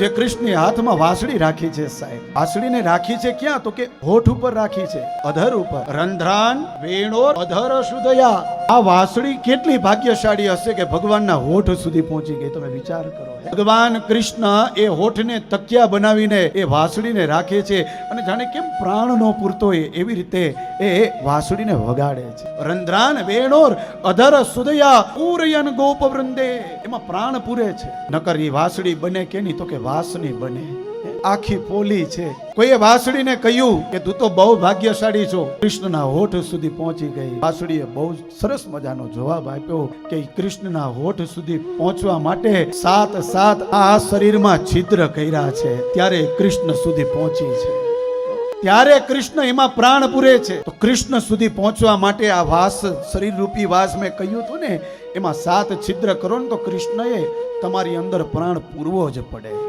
જે કૃષ્ણની હાથમાં વાસળી રાખી છે સાહેબ. વાસળીને રાખી છે ક્યાં? તો કે હોઠ ઉપર રાખી છે. અધર ઉપર. રંધ્રાન વેણો અધર સુદયા આ વાસળી કેટલી ભાગ્યશાળી હશે કે ભગવાનના હોઠ સુધી પહોંચી ગઈ? તમે વિચાર કરો. ભગવાન કૃષ્ણ એ હોઠને તકિયા બનાવીને એ વાસળીને રાખે છે અને જાણે કેમ પ્રાણ નો પૂરતો એવી રીતે એ વાસળીને વગાડે છે. રંધ્રાન, વેણોર, અધર, સુદયા પૂરયન ગોપ વૃંદે એમાં પ્રાણ પૂરે છે. નકર એ વાસળી બને કે નહીં તો કે વાસની બને. આખી પોલી છે. કોઈએ વાસળીને કહ્યું કે, તું તો બહુ ભાગ્યશાળી છો. કૃષ્ણના હોઠ સુધી પહોંચી ગઈ. વાસળીએ બહુ સરસ મજાનો જવાબ આપ્યો કે, કૃષ્ણના હોઠ સુધી પહોંચવા માટે સાત સાત આ શરીરમાં છિદ્ર કર્યા છે. ત્યારે કૃષ્ણ સુધી પહોંચી છે. ત્યારે કૃષ્ણ એમાં પ્રાણ પૂરે છે. તો કૃષ્ણ સુધી પહોંચવા માટે આ વાસ શરીર રૂપી વાસ મેં કહ્યું હતું ને, એમાં સાત છિદ્ર કરો ને તો કૃષ્ણએ તમારી અંદર પ્રાણ પૂરવો જ પડે.